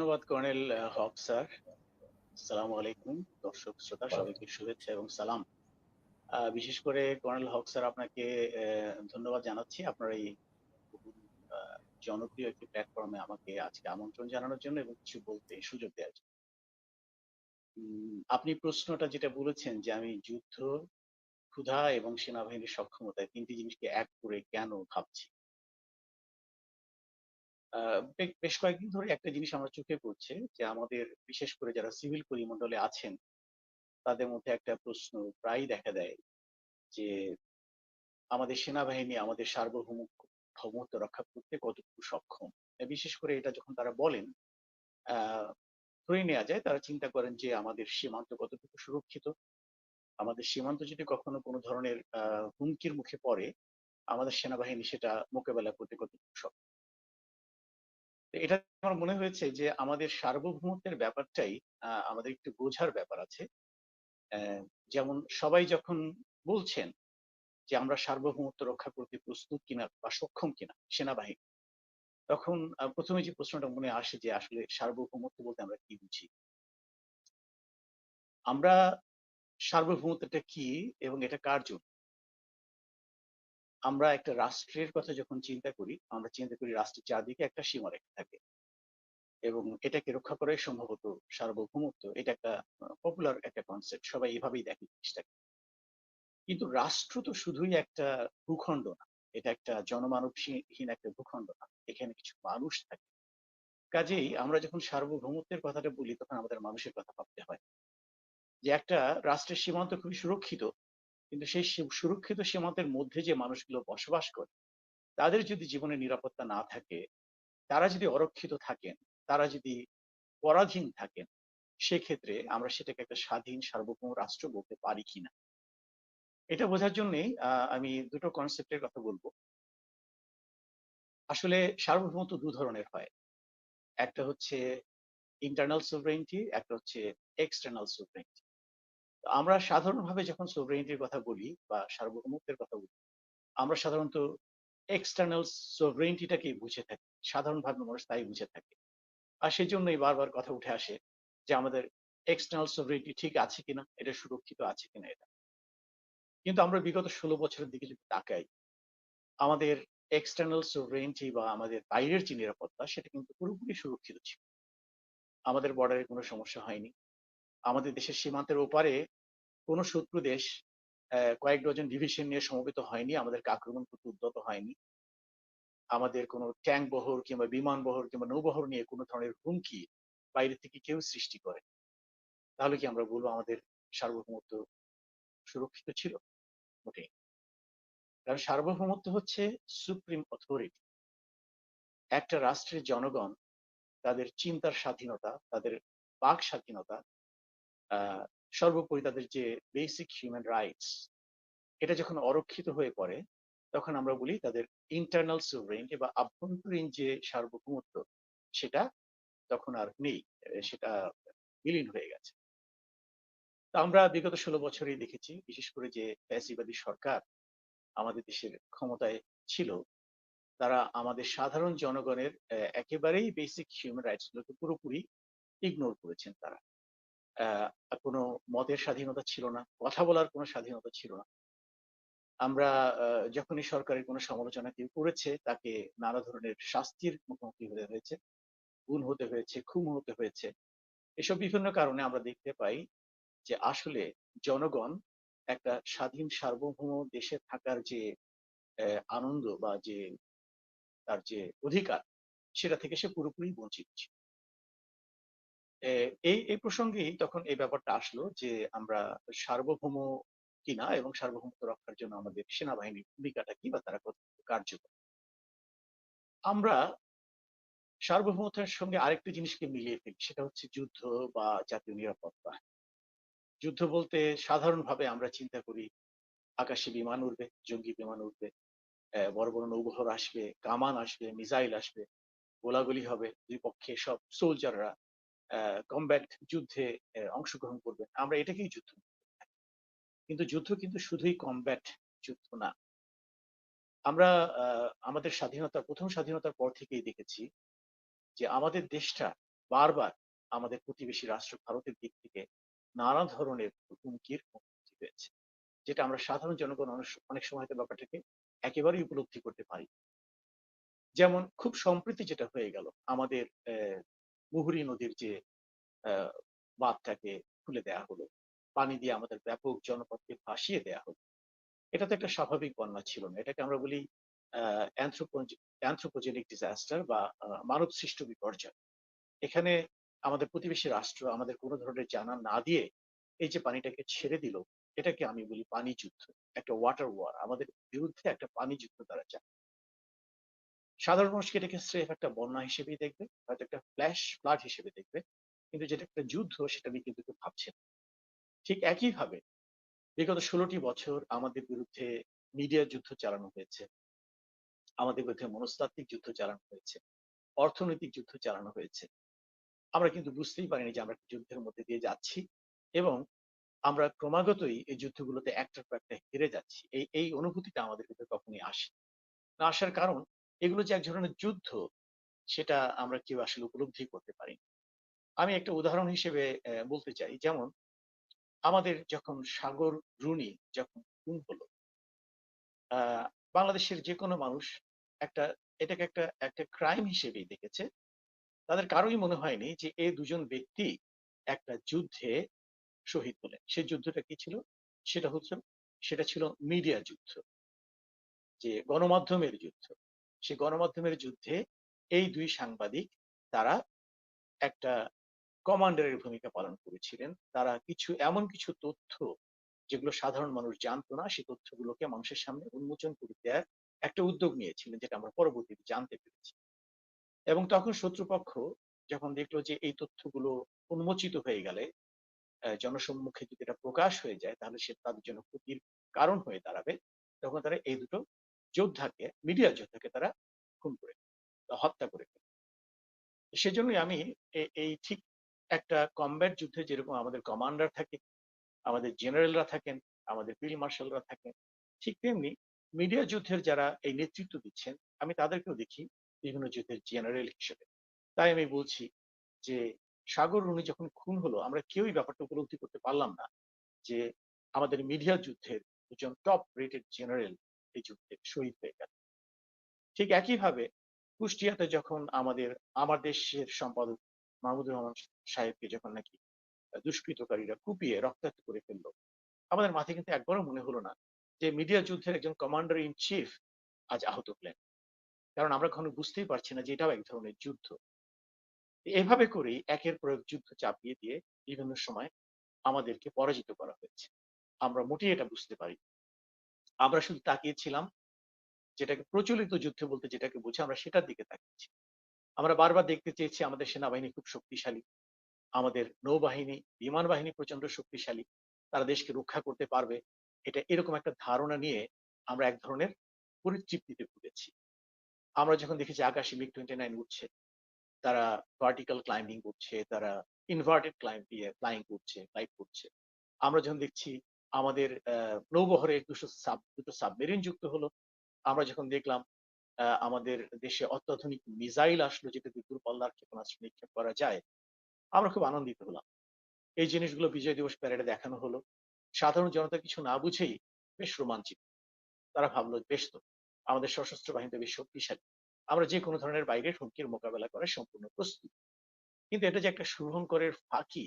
ধন্যবাদ কর্নেল হক স্যার। সালাম আলাইকুম দর্শক শ্রোতা সবাইকে শুভেচ্ছা এবং সালাম। বিশেষ করে কর্নেল হক স্যার আপনাকে ধন্যবাদ জানাচ্ছি আপনার এই জনপ্রিয় একটি প্ল্যাটফর্মে আমাকে আজকে আমন্ত্রণ জানানোর জন্য এবং কিছু বলতে সুযোগ দেওয়ার জন্য। আপনি প্রশ্নটা যেটা বলেছেন যে আমি যুদ্ধ ক্ষুধা এবং সেনাবাহিনীর সক্ষমতায় তিনটি জিনিসকে এক করে কেন ভাবছি? বেশ কয়েকদিন ধরে একটা জিনিস আমার চোখে পড়ছে যে, আমাদের বিশেষ করে যারা সিভিল পরিমণ্ডলে আছেন, তাদের মধ্যে একটা প্রশ্ন প্রায়ই দেখা দেয় যে, আমাদের সেনাবাহিনী আমাদের সার্বভৌমত্ব রক্ষা করতে কতটুকু সক্ষম? বিশেষ করে এটা যখন তারা বলেন ধরে নেওয়া যায় তারা চিন্তা করেন যে, আমাদের সীমান্ত কতটুকু সুরক্ষিত? আমাদের সীমান্ত যদি কখনো কোনো ধরনের হুমকির মুখে পড়ে, আমাদের সেনাবাহিনী সেটা মোকাবেলা করতে কতটুকু সক্ষম? এটা আমার মনে হয়েছে যে, আমাদের সার্বভৌমত্বের ব্যাপারটাই আমাদের একটু বোঝার ব্যাপার আছে। যেমন সবাই যখন বলছেন যে, আমরা সার্বভৌমত্ব রক্ষা করতে প্রস্তুত কিনা বা সক্ষম কিনা সেনাবাহিনী, তখন প্রথমে যে প্রশ্নটা মনে আসে যে, আসলে সার্বভৌমত্ব বলতে আমরা কি বুঝি? আমরা সার্বভৌমত্বটা কি এবং এটা কার জন্য? আমরা একটা রাষ্ট্রের কথা যখন চিন্তা করি, আমরা চিন্তা করি রাষ্ট্রের চারদিকে একটা সীমারেখা থাকে। এবং এটাকে রক্ষা করাই সম্ভবত সার্বভৌমত্ব। এটা একটা পপুলার একটা কনসেপ্ট সবাই এভাবেই দেখে জিনিসটাকে। কিন্তু রাষ্ট্র তো শুধুই একটা ভূখণ্ড না। এটা একটা জনমানবহীন একটা ভূখণ্ড না। এখানে কিছু মানুষ থাকে। কাজেই আমরা যখন সার্বভৌমত্বের কথাটা বলি, তখন আমাদের মানুষের কথা ভাবতে হয়। যে একটা রাষ্ট্রের সীমান্ত খুবই সুরক্ষিত। কিন্তু সেই সুরক্ষিত সীমান্তের মধ্যে যে মানুষগুলো বসবাস করে তাদের যদি জীবনের নিরাপত্তা না থাকে তারা যদি অরক্ষিত থাকেন তারা যদি পরাধীন থাকেন সেক্ষেত্রে আমরা সেটাকে একটা স্বাধীন সার্বভৌম রাষ্ট্র বলতে পারি কিনা? এটা বোঝার জন্যই আহ, আমি দুটো কনসেপ্টের কথা বলব। আসলে সার্বভৌমত্ব দু ধরনের হয়। একটা হচ্ছে ইন্টারনাল সোভরেনিটি একটা হচ্ছে এক্সটার্নাল সোভরেনিটি আমরা সাধারণভাবে যখন সোভরেনিটির কথা বলি বা সার্বভৌমত্বের কথা বলি, আমরা সাধারণত এক্সটার্নাল সোভরেনিটিটাকে বুঝে থাকি, সাধারণভাবে মানুষ তাই বুঝে থাকে। আর সেই জন্যই বারবার কথা উঠে আসে যে আমাদের এক্সটার্নাল সোভরেনিটি ঠিক আছে কিনা, এটা সুরক্ষিত আছে কিনা এটা। কিন্তু আমরা বিগত ষোলো বছরের দিকে যদি তাকাই, আমাদের এক্সটার্নাল সোভরেনিটি বা আমাদের বাইরের যে নিরাপত্তা, সেটা কিন্তু পুরোপুরি সুরক্ষিত ছিল। আমাদের বর্ডারে কোনো সমস্যা হয়নি। আমাদের দেশের সীমান্তের ওপারে কোনো শত্রু দেশ কয়েক ডজন ডিভিশন নিয়ে সমবেত হয়নি, আমাদেরকে আক্রমণ করতে উদ্যত হয়নি। আমাদের কোনো ট্যাঙ্ক বহর কিংবা বিমান বহর কিংবা নৌবহর নিয়ে কোনো ধরনের হুমকি বাইরে থেকে কেউ সৃষ্টি করে তাহলে কি আমরা বলব আমাদের সার্বভৌমত্ব সুরক্ষিত ছিল? মোটেই কারণ সার্বভৌমত্ব হচ্ছে সুপ্রিম অথরিটি একটা রাষ্ট্রের জনগণ, তাদের চিন্তার স্বাধীনতা, তাদের বাক স্বাধীনতা সর্বোপরি তাদের যে বেসিক হিউম্যান রাইটস এটা যখন অরক্ষিত হয়ে পড়ে, তখন আমরা বলি তাদের ইন্টারনাল সুভরেনিটি বা আভ্যন্তরীণ যে সার্বভৌমত্ব, সেটা তখন আর নেই সেটা বিলীন হয়ে গেছে। আমরা বিগত ষোলো বছরই দেখেছি, বিশেষ করে যে ফ্যাসিবাদী সরকার আমাদের দেশের ক্ষমতায় ছিল, তারা আমাদের সাধারণ জনগণের একেবারেই বেসিক হিউম্যান রাইটস গুলোকে পুরোপুরি ইগনোর করেছেন তারা। কোনো মতের স্বাধীনতা ছিল না, কথা বলার কোনো স্বাধীনতা ছিল না। আমরা যখনই সরকারের কোনো সমালোচনা কেউ করেছে, তাকে নানা ধরনের শাস্তির মুখোমুখি হতে হয়েছে খুন হতে হয়েছে, খুন হতে হয়েছে, এসব বিভিন্ন কারণে আমরা দেখতে পাই যে আসলে জনগণ একটা স্বাধীন সার্বভৌম দেশে থাকার যে আনন্দ বা যে, তার যে অধিকার, সেটা থেকে সে পুরোপুরি বঞ্চিত ছিল। এই এই প্রসঙ্গেই তখন এই ব্যাপারটা আসলো যে আমরা সার্বভৌম কিনা এবং সার্বভৌমত্ব রক্ষার জন্য আমাদের সেনাবাহিনীর ভূমিকাটা কি বা তারা কতটুকু কার্যকর? আমরা সার্বভৌমত্বের সঙ্গে আরেকটি জিনিসকে মিলিয়ে ফেলি, সেটা হচ্ছে যুদ্ধ বা জাতীয় নিরাপত্তা। যুদ্ধ বলতে সাধারণভাবে আমরা চিন্তা করি, আকাশে বিমান উঠবে জঙ্গি বিমান উঠবে বড় বড় নৌবহর আসবে, কামান আসবে, মিসাইল আসবে, গোলাগুলি হবে, দুই পক্ষে সব সোলজাররা কমব্যাট যুদ্ধে অংশগ্রহণ করবে আমরা এটাকেই যুদ্ধ। কিন্তু যুদ্ধ কিন্তু শুধুই কমব্যাট যুদ্ধ না। আমরা আমাদের স্বাধীনতা প্রথম স্বাধীনতার পর থেকেই দেখেছি যে আমাদের দেশটা বারবার আমাদের প্রতিবেশী রাষ্ট্র ভারতের দিক থেকে নানা ধরনের হুমকির মুখোমুখি হয়েছে। যেটা আমরা সাধারণ জনগণ অনেক সময় হয়তো ব্যাপারটাকে একেবারেই উপলব্ধি করতে পারি যেমন খুব সম্প্রতি যেটা হয়ে গেল আমাদের মুহুরী নদীর যে বাঁধটাকে খুলে দেওয়া হলো। পানি দিয়ে আমাদের ব্যাপক জনপদকে ভাসিয়ে দেওয়া হলো। এটা তো একটা স্বাভাবিক বন্যা ছিল না। এটাকে আমরা বলি অ্যান্থ্রোপোজেনিক ডিজাস্টার বা মানব সৃষ্ট বিপর্যয়। এখানে আমাদের প্রতিবেশী রাষ্ট্র আমাদের কোনো ধরনের জানা না দিয়ে এই যে পানিটাকে ছেড়ে দিল, এটাকে আমি বলি পানি যুদ্ধ। একটা ওয়াটার ওয়ার আমাদের বিরুদ্ধে একটা পানি যুদ্ধ তারা চায়। সাধারণ মানুষকে এটাকে স্রেফ একটা বন্যা হিসেবেই দেখবে হয়তো একটা ফ্ল্যাশ ফ্লাড হিসেবে দেখবে। কিন্তু যেটা একটা যুদ্ধ, সেটা নিয়ে কিন্তু কেউ ভাবছে না। ঠিক একইভাবে বিগত ষোলোটি বছর আমাদের বিরুদ্ধে মিডিয়া যুদ্ধ চালানো হয়েছে, আমাদের বিরুদ্ধে মনস্তাত্ত্বিক যুদ্ধ চালানো হয়েছে, অর্থনৈতিক যুদ্ধ চালানো হয়েছে। আমরা কিন্তু বুঝতেই পারিনি যে আমরা একটা যুদ্ধের মধ্যে দিয়ে যাচ্ছি এবং আমরা ক্রমাগতই এই যুদ্ধগুলোতে একটার পর একটা হেরে যাচ্ছি। এই এই অনুভূতিটা আমাদের ভিতরে কখনই আসে না আসার কারণ এগুলো যে এক ধরনের যুদ্ধ, সেটা আমরা কেউ আসলে উপলব্ধি করতে পারি আমি একটা উদাহরণ হিসেবে বলতে চাই। যেমন, আমাদের যখন সাগর রুনি যখন খুন হলো বাংলাদেশের যে কোনো মানুষ একটা, এটাকে একটা একটা ক্রাইম হিসেবেই দেখেছে। তাদের কারোই মনে হয়নি যে এই দুজন ব্যক্তি একটা যুদ্ধে শহীদ হলেন সেই যুদ্ধটা কি ছিল? সেটা হচ্ছে, সেটা ছিল মিডিয়া যুদ্ধ, যে গণমাধ্যমের যুদ্ধ। সেই গণমাধ্যমের যুদ্ধে এই দুই সাংবাদিক তারা একটা কমান্ডারের ভূমিকা পালন করেছিলেন। তারা কিছু, এমন কিছু তথ্য যেগুলো সাধারণ মানুষ জানতো না সেই তথ্যগুলোকে মানুষের সামনে উন্মোচন করে দেওয়ার একটা উদ্যোগ নিয়েছিলেন, যেটা আমরা পরবর্তীতে জানতে পেরেছি। এবং তখন শত্রুপক্ষ যখন দেখল যে এই তথ্যগুলো উন্মোচিত হয়ে গেলে জনসম্মুখে যদি এটা প্রকাশ হয়ে যায়, তাহলে সে তাদের জন্য ক্ষতির কারণ হয়ে দাঁড়াবে। তখন তারা এই দুটো যোদ্ধাকে, মিডিয়া যোদ্ধাকে তারা খুন করে হত্যা করে সেজন্যই আমি এই ঠিক একটা কমব্যাট যুদ্ধে যেরকম আমাদের কমান্ডার থাকে, আমাদের জেনারেলরা থাকেন, আমাদের ফিল্ড মার্শালরা থাকেন, ঠিক তেমনি মিডিয়া যুদ্ধের যারা এই নেতৃত্ব দিচ্ছেন, আমি তাদেরকেও দেখি বিভিন্ন যুদ্ধের জেনারেল হিসেবে। তাই আমি বলছি যে, সাগর রুনি যখন খুন হলো, আমরা কেউই ব্যাপারটা উপলব্ধি করতে পারলাম না যে, আমাদের মিডিয়া যুদ্ধের দুজন টপ রেটেড জেনারেল এই যুদ্ধে শহীদ হয়ে গেল। ঠিক একইভাবে কুষ্টিয়াতে যখন আমাদের, আমার দেশের সম্পাদক মাহমুদুর রহমান সাহেবকে যখন নাকি দুষ্কৃতকারীরা কুপিয়ে রক্তাক্ত করে ফেলল, আমাদের মাথায় কিন্তু একবারও মনে হলো না যে মিডিয়া যুদ্ধের একজন কমান্ডার ইন চিফ আজ আহত হলেন। কারণ আমরা কখনো বুঝতেই পারছি না যে এটাও এক ধরনের যুদ্ধ। এভাবে করেই একের পর এক যুদ্ধ চাপিয়ে দিয়ে বিভিন্ন সময় আমাদেরকে পরাজিত করা হয়েছে। আমরা মোটেই এটা বুঝতে পারি আমরা শুধু তাকিয়েছিলাম যেটাকে প্রচলিত যুদ্ধ বলতে যেটাকে বুঝে, আমরা সেটার দিকে তাকিয়েছি। আমরা বারবার দেখতে চেয়েছি আমাদের সেনাবাহিনী খুব শক্তিশালী, আমাদের নৌবাহিনী, বিমান বাহিনী প্রচণ্ড শক্তিশালী, তারা দেশকে রক্ষা করতে পারবে। এটা এরকম একটা ধারণা নিয়ে আমরা এক ধরনের পরিতৃপ্তিতে ভুগেছি। আমরা যখন দেখেছি আকাশে মিগ টোয়েন্টি নাইন উঠছে তারা ভার্টিক্যাল ক্লাইম্বিং করছে, তারা ইনভার্টেড ক্লাইম্ব ফ্লাইং করছে ফ্লাইট করছে, আমরা যখন দেখছি আমাদের নৌবহরে দুশো সাব, দুটো সাবমেরিন যুক্ত হলো। আমরা যখন দেখলাম আমাদের দেশে অত্যাধুনিক মিসাইল আসলো, যেটা দূরপাল্লার ক্ষেপণাস্ত্র নিক্ষেপ করা যায়, আমরা খুব আনন্দিত হলাম। এই জিনিসগুলো বিজয় দিবস প্যারেডে দেখানো হলো। সাধারণ জনতা কিছু না বুঝেই বেশ রোমাঞ্চিত। তারা ভাবলো, বেশ তো, আমাদের সশস্ত্র বাহিনী বেশ শক্তিশালী। আমরা যে কোনো ধরনের বাইরের হুমকির মোকাবেলা করার সম্পূর্ণ প্রস্তুত। কিন্তু এটা যে একটা শুভঙ্করের ফাঁকি,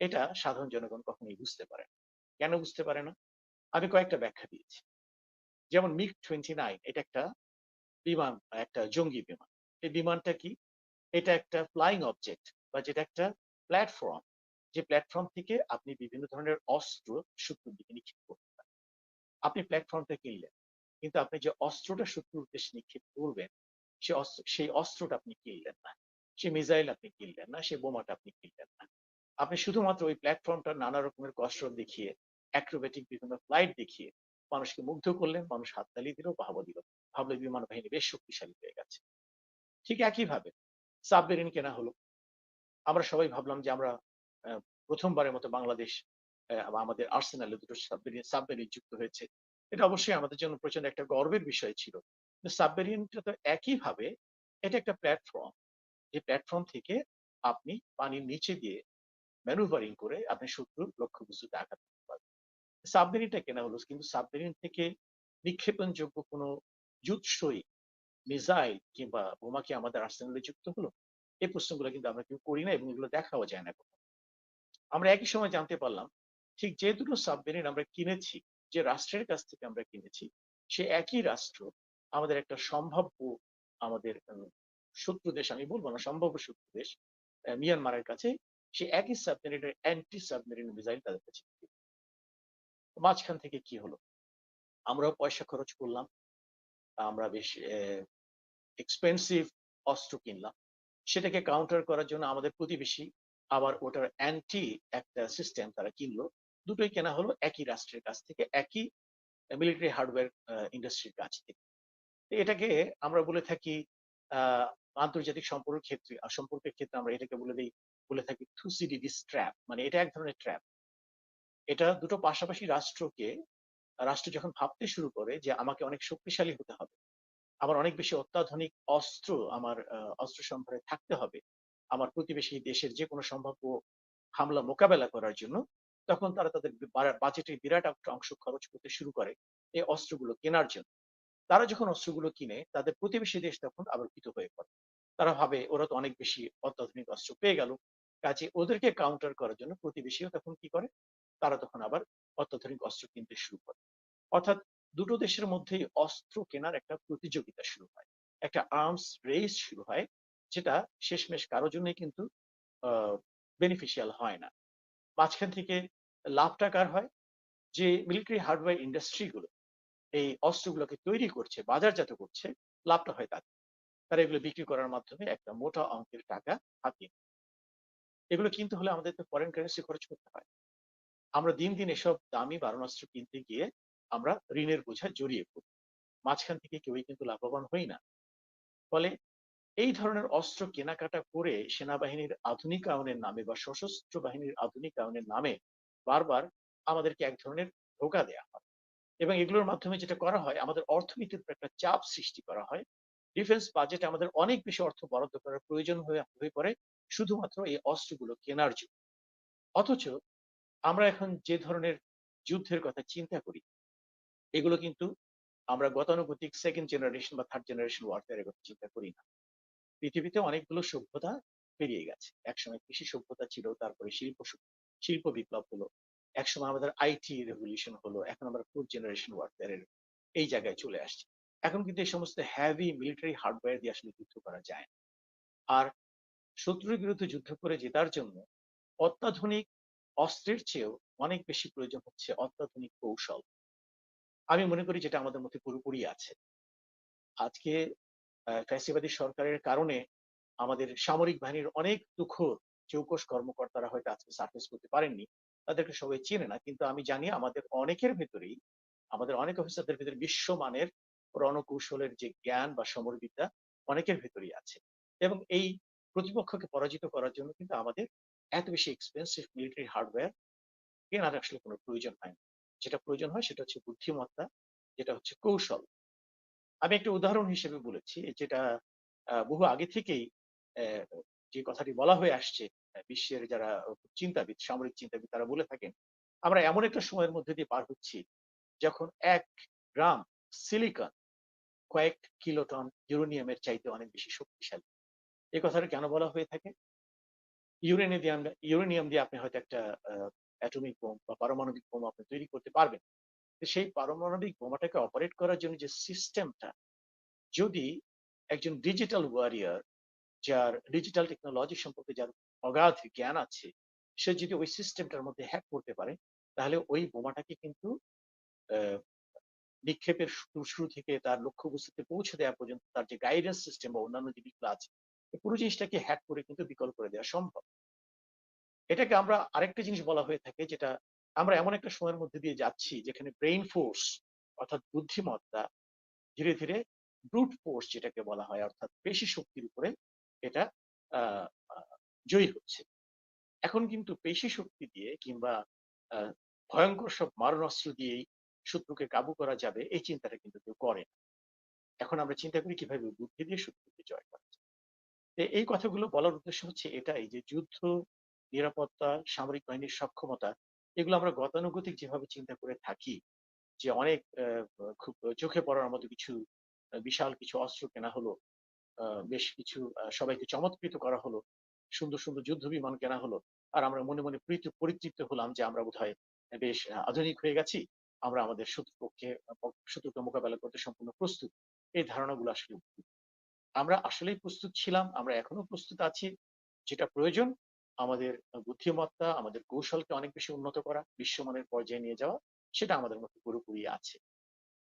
এটা সাধারণ জনগণ কখনোই বুঝতে পারে না। কেন বুঝতে পারে না? আমি কয়েকটা ব্যাখ্যা দিয়েছি। যেমন মিগ টোয়েন্টি নাইন এটা একটা বিমান, একটা জঙ্গি বিমান। এই বিমানটা কি? এটা একটা ফ্লাইং অবজেক্ট বা যেটা একটা প্ল্যাটফর্ম যে প্ল্যাটফর্ম থেকে আপনি বিভিন্ন ধরনের অস্ত্র শত্রুর দিকে নিক্ষেপ করতে পারেন। আপনি প্ল্যাটফর্মটা কিনলেন, কিন্তু আপনি যে অস্ত্রটা শত্রুর উদ্দেশ্যে নিক্ষেপ করবেন, সে অস্ত্র, সেই অস্ত্রটা আপনি কিনলেন না। সে মিসাইল আপনি কিনলেন না, সে বোমাটা আপনি কিনলেন না। আপনি শুধুমাত্র ওই প্ল্যাটফর্মটা নানা রকমের কসরত দেখিয়ে অ্যাক্রোবেটিক বিভিন্ন ফ্লাইট দেখিয়ে মানুষকে মুগ্ধ করলেন, মানুষ হাততালি দিল, বাহবা দিল। ভাবলো বিমান বাহিনী বেশ শক্তিশালী হয়ে গেছে। ঠিক একইভাবে সাবমেরিন কেনা হলো। আমরা সবাই ভাবলাম যে আমরা প্রথমবারের মতো বাংলাদেশ আমাদের আর্সেনালে দুটো সাবমেরিন সাবমেরিন যুক্ত হয়েছে। এটা অবশ্যই আমাদের জন্য প্রচণ্ড একটা গর্বের বিষয় ছিল। সাবমেরিনটা তো একইভাবে এটা একটা প্ল্যাটফর্ম যে প্ল্যাটফর্ম থেকে আপনি পানির নিচে দিয়ে ম্যানুভারিং করে আপনি শত্রুর লক্ষ্যবস্তুতে আঘাত সাবমেরিনটা কেনা হলো কিন্তু সাবমেরিন থেকে নিক্ষেপণযোগ্য কোনো যুৎসই মিসাইল কিংবা বোমা কি আমাদের আর্সেনালে যুক্ত হলো, এই প্রশ্নগুলো কিন্তু আমরা কেউ করি না এবং এগুলো দেখাও যায় না আমরা একই সময় জানতে পারলাম, ঠিক যে দুটো সাবমেরিন আমরা কিনেছি, যে রাষ্ট্রের কাছ থেকে আমরা কিনেছি, সে একই রাষ্ট্র আমাদের একটা সম্ভাব্য আমাদের শত্রু দেশ, আমি বলব না সম্ভাব্য শত্রু দেশ মিয়ানমারের কাছে, সে একই সাবমেরিনের অ্যান্টি সাবমেরিন মিসাইল তাদের কাছে। মাঝখান থেকে কি হলো? আমরাও পয়সা খরচ করলাম। আমরা বেশ এক্সপেন্সিভ অস্ত্র কিনলাম। সেটাকে কাউন্টার করার জন্য আমাদের প্রতিবেশী আবার ওটার অ্যান্টি একটা সিস্টেম তারা কিনলো। দুটোই কেনা হলো একই রাষ্ট্রের কাছ থেকে, একই মিলিটারি হার্ডওয়্যার ইন্ডাস্ট্রির কাছ থেকে। এটাকে আমরা বলে থাকি আন্তর্জাতিক সম্পর্ক ক্ষেত্রে, সম্পর্কের ক্ষেত্রে আমরা এটাকে বলে দিই, বলে থাকি থুসিডিডি ট্র্যাপ মানে এটা এক ধরনের ট্র্যাপ এটা দুটো পাশাপাশি রাষ্ট্রকে, রাষ্ট্র যখন ভাবতে শুরু করে যে আমাকে অনেক শক্তিশালী হতে হবে, আমার অনেক বেশি অত্যাধুনিক অস্ত্র আমার অস্ত্র সম্ভারে থাকতে হবে, আমার প্রতিবেশী দেশের যে কোনো সম্ভাব্য হামলা মোকাবেলা করার জন্য, তখন তারা তাদের বাজেটের বিরাট একটা অংশ খরচ করতে শুরু করে এই অস্ত্রগুলো কেনার জন্য। তারা যখন অস্ত্রগুলো কিনে, তাদের প্রতিবেশী দেশ তখন ভীত হয়ে পড়ে। তারা ভাবে ওরা তো অনেক বেশি অত্যাধুনিক অস্ত্র পেয়ে গেল, কাজে ওদেরকে কাউন্টার করার জন্য প্রতিবেশীও তখন কি করে? তারা তখন আবার অত্যাধুনিক অস্ত্র কিনতে শুরু করে। অর্থাৎ দুটো দেশের মধ্যেই অস্ত্র কেনার একটা প্রতিযোগিতা শুরু হয়। একটা আর্মস রেস শুরু হয়, যেটা শেষমেশ কারোর জন্যই কিন্তু বেনিফিশিয়াল হয় না। মাঝখান থেকে লাভটা কার হয়? যে মিলিটারি হার্ডওয়্যার ইন্ডাস্ট্রিগুলো এই অস্ত্রগুলোকে তৈরি করছে, বাজারজাত করছে, লাভটা হয় তাদের। তারা এগুলো বিক্রি করার মাধ্যমে একটা মোটা অঙ্কের টাকা হাতিয়ে এগুলো কিনতে হলে আমাদের তো ফরেন কারেন্সি খরচ করতে হয়। আমরা দিন দিন এসব দামি বারণাস্ত্র কিনতে গিয়ে আমরা ঋণের বোঝায় জড়িয়ে পড়ি। মাঝখান থেকে কেউই কিন্তু লাভবান হই না। ফলে এই ধরনের অস্ত্র কেনাকাটা করে সেনাবাহিনীর আধুনিকায়নের নামে বা সশস্ত্র বাহিনীর আধুনিকায়নের নামে বারবার আমাদেরকে এক ধরনের ধোকা দেয়া হয়। এবং এগুলোর মাধ্যমে যেটা করা হয়, আমাদের অর্থনীতির উপর একটা চাপ সৃষ্টি করা হয়। ডিফেন্স বাজেটে আমাদের অনেক বেশি অর্থ বরাদ্দ করার প্রয়োজন হয়ে হয়ে পড়ে শুধুমাত্র এই অস্ত্রগুলো কেনার জন্য। অথচ আমরা এখন যে ধরনের যুদ্ধের কথা চিন্তা করি, এগুলো কিন্তু আমরা গতানুগতিক সেকেন্ড জেনারেশন বা থার্ড জেনারেশন ওয়ারফেয়ারের কথা চিন্তা করি না। পৃথিবীতে অনেকগুলো সভ্যতা পেরিয়ে গেছে। একসময় কৃষি সভ্যতা ছিল, তারপরে শিল্প শিল্প বিপ্লব হলো। একসময় আমাদের আইটি রেভলিউশন হলো। এখন আমরা ফোর্থ জেনারেশন ওয়ারফেয়ারের এই জায়গায় চলে আসছি। এখন কিন্তু এই সমস্ত হ্যাভি মিলিটারি হার্ডওয়্যার দিয়ে আসলে যুদ্ধ করা যায় না। আর শত্রুর বিরুদ্ধে যুদ্ধ করে জেতার জন্য অত্যাধুনিক অস্ত্রের চেয়েও অনেক বেশি প্রয়োজন হচ্ছে অত্যাধুনিক কৌশল। আমি মনে করি যেটা আমাদের মধ্যে পুরোপুরি আছে। আজকে ফ্যাসিবাদী সরকারের কারণে আমাদের সামরিক বাহিনীর অনেক তুখোর চৌকস কর্মকর্তারা হয়তো আজকে সার্ভিস করতে পারেননি, তাদেরকে সবাই চেনে না। কিন্তু আমি জানি আমাদের অনেকের ভেতরেই, আমাদের অনেক অফিসারদের ভেতরে বিশ্বমানের রণকৌশলের যে জ্ঞান বা সমরবিদ্যা অনেকের ভেতরেই আছে। এবং এই প্রতিপক্ষকে পরাজিত করার জন্য কিন্তু আমাদের এত বেশি এক্সপেন্সিভ মিলিটারি হার্ডওয়্যার কেনার আসলে কোনো প্রয়োজন হয় না। যেটা প্রয়োজন হয় সেটা হচ্ছে বুদ্ধিমত্তা, যেটা হচ্ছে কৌশল। আমি একটা উদাহরণ হিসেবে বলেছি, যেটা বহু আগে থেকেই যে কথাটি বলা হয়ে আসছে বিশ্বের যারা চিন্তাবিদ, সামরিক চিন্তাবিদ তারা বলে থাকেন, আমরা এমন একটা সময়ের মধ্যে দিয়ে পার হচ্ছি যখন এক গ্রাম সিলিকন কয়েক কিলোটন ইউরোনিয়ামের চাইতে অনেক বেশি শক্তিশালী। এই কথাটা কেন বলা হয়ে থাকে? ইউরেনিয়াম ইউরেনিয়াম দিয়ে আপনি হয়তো একটা অ্যাটমিক বোম বা পারমাণবিক বোম আপনি তৈরি করতে পারবেন। সেই পারমাণবিক বোমাটাকে অপারেট করার জন্য যে সিস্টেমটা যদি একজন ডিজিটাল ওয়ারিয়ার যার ডিজিটাল টেকনোলজি সম্পর্কে যার অগাধ জ্ঞান আছে, সে যদি ওই সিস্টেমটার মধ্যে হ্যাক করতে পারে, তাহলে ওই বোমাটাকে কিন্তু নিক্ষেপের শুরু থেকে তার লক্ষ্যবস্তুতে পৌঁছে দেওয়া পর্যন্ত তার যে গাইডেন্স সিস্টেম বা অন্যান্য দিকগুলো আছে পুরো জিনিসটাকে হ্যাক করে কিন্তু বিকল করে দেওয়া সম্ভব। এটাকে আমরা আরেকটা জিনিস বলা হয়ে থাকে যেটা আমরা এমন একটা সময়ের মধ্যে দিয়ে যাচ্ছি যেখানে ব্রেইন ফোর্স অর্থাৎ বুদ্ধিমত্তা ধীরে ধীরে ব্রুট ফোর্স যেটাকে বলা হয় অর্থাৎ পেশি শক্তির উপরে এটা জয়ী হচ্ছে। এখন কিন্তু পেশি শক্তি দিয়ে কিংবা ভয়ঙ্কর সব মারণাস্ত্র দিয়েই শত্রুকে কাবু করা যাবে, এই চিন্তাটা কিন্তু কেউ করে না। এখন আমরা চিন্তা করি কীভাবে বুদ্ধি দিয়ে শত্রুকে জয় করা এই কথাগুলো বলার উদ্দেশ্য হচ্ছে এটাই যে যুদ্ধ, নিরাপত্তা, সামরিক বাহিনীর সক্ষমতা এগুলো আমরা গতানুগতিক যেভাবে চিন্তা করে থাকি যে অনেক খুব চোখে পড়ার মতো কিছু বিশাল কিছু অস্ত্র কেনা হলো। বেশ কিছু সবাইকে চমৎকৃত করা হলো। সুন্দর, সুন্দর যুদ্ধ বিমান কেনা হলো। আর আমরা মনে, মনে প্রীত পরিতৃপ্ত হলাম যে আমরা বোধহয় বেশ আধুনিক হয়ে গেছি। আমরা আমাদের শত্রুপক্ষে শত্রুকে মোকাবেলা করতে সম্পূর্ণ প্রস্তুত। এই ধারণাগুলো আসলে। আমরা আসলেই প্রস্তুত ছিলাম, আমরা এখনও প্রস্তুত আছি। যেটা প্রয়োজন আমাদের বুদ্ধিমত্তা, আমাদের কৌশলকে অনেক বেশি উন্নত করা, বিশ্বমানের পর্যায়ে নিয়ে যাওয়া, সেটা আমাদের মধ্যে পুরোপুরি আছে।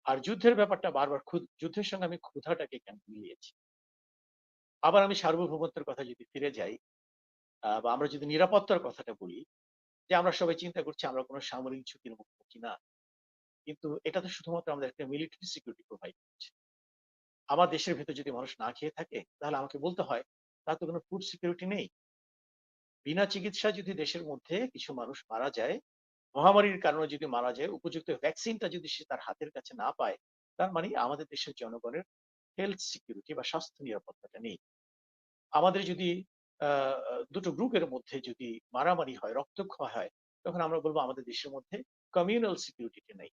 আর যুদ্ধের ব্যাপারটা বারবার যুদ্ধের সঙ্গে আমি ক্ষুধাটাকে কেন মিলিয়েছি? আবার আমি সার্বভৌমত্বের কথা যদি ফিরে যাই, বা আমরা যদি নিরাপত্তার কথাটা বলি, যে আমরা সবাই চিন্তা করছি আমরা কোনো সামরিক ঝুঁকির মুখোমুখি না। কিন্তু এটা তো শুধুমাত্র আমাদের একটা মিলিটারি সিকিউরিটি প্রোভাইড করছে। আমার দেশের ভেতর যদি মানুষ না খেয়ে থাকে, তাহলে আমাকে বলতে হয় তার তো কোন ফুড সিকিউরিটি নেই। বিনা চিকিৎসায় যদি দেশের মধ্যে কিছু মানুষ মারা যায়, মহামারীর কারণে যদি মারা যায়, উপযুক্ত ভ্যাকসিনটা যদি সে তার হাতের কাছে না পায়, তার মানে আমাদের দেশের জনগণের হেলথ সিকিউরিটি বা স্বাস্থ্য নিরাপত্তাটা নেই। আমাদের যদি দুটো গ্রুপের মধ্যে যদি মারামারি হয়, রক্তক্ষয় হয়, তখন আমরা বলব আমাদের দেশের মধ্যে কমিউনাল সিকিউরিটি নেই।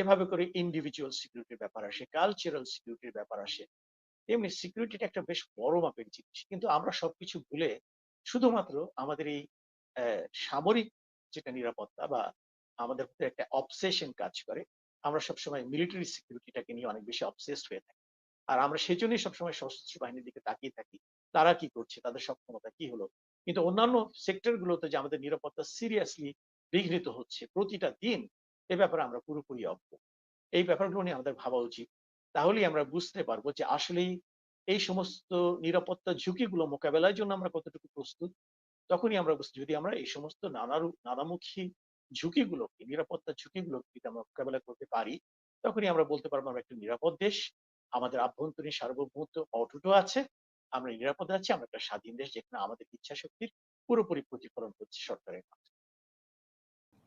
এভাবে করে ইন্ডিভিজুয়াল সিকিউরিটির ব্যাপার আসে, কালচারাল সিকিউরিটির ব্যাপার আসে। এমনি সিকিউরিটিটা একটা বেশ বড় মাপের জিনিস। কিন্তু আমরা সবকিছু ভুলে শুধুমাত্র আমাদের এই সামরিক যেটা নিরাপত্তা বা আমাদের মধ্যে একটা অবসেশন কাজ করে। আমরা সবসময় মিলিটারি সিকিউরিটিটাকে নিয়ে অনেক বেশি অবসেসড হয়ে থাকি। আর আমরা সেজন্যই সবসময় সশস্ত্র বাহিনীর দিকে তাকিয়ে থাকি। তারা কি করছে? তাদের সক্ষমতা কি হলো? কিন্তু অন্যান্য সেক্টর গুলোতে যে আমাদের নিরাপত্তা সিরিয়াসলি বিঘ্নিত হচ্ছে প্রতিটা দিন, এ ব্যাপারে আমরা পুরোপুরি অজ্ঞ। এই ব্যাপারগুলো নিয়ে আমাদের ভাবা উচিত। তাহলেই আমরা বুঝতে পারব যে আসলেই এই সমস্ত নিরাপত্তা ঝুঁকিগুলো মোকাবেলার জন্য আমরা কতটুকু প্রস্তুত। তখনই আমরা বুঝতে যদি আমরা এই সমস্ত নানারূপ নানামুখী ঝুঁকিগুলোকে, নিরাপত্তার ঝুঁকিগুলোকে যদি আমরা মোকাবেলা করতে পারি, তখনই আমরা বলতে পারব আমরা একটা নিরাপদ দেশ। আমাদের আভ্যন্তরীণ সার্বভৌমত্ব অটুটও আছে। আমরা নিরাপদে আছি। আমরা একটা স্বাধীন দেশ যেখানে আমাদের ইচ্ছা শক্তির পুরোপুরি প্রতিফলন হচ্ছে সরকারের মাধ্যমে।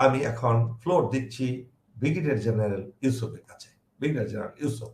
আমি এখন ফ্লোর দিচ্ছি ব্রিগেডিয়ার জেনারেল ইউসুফের কাছে। Brigadier general Yusuf.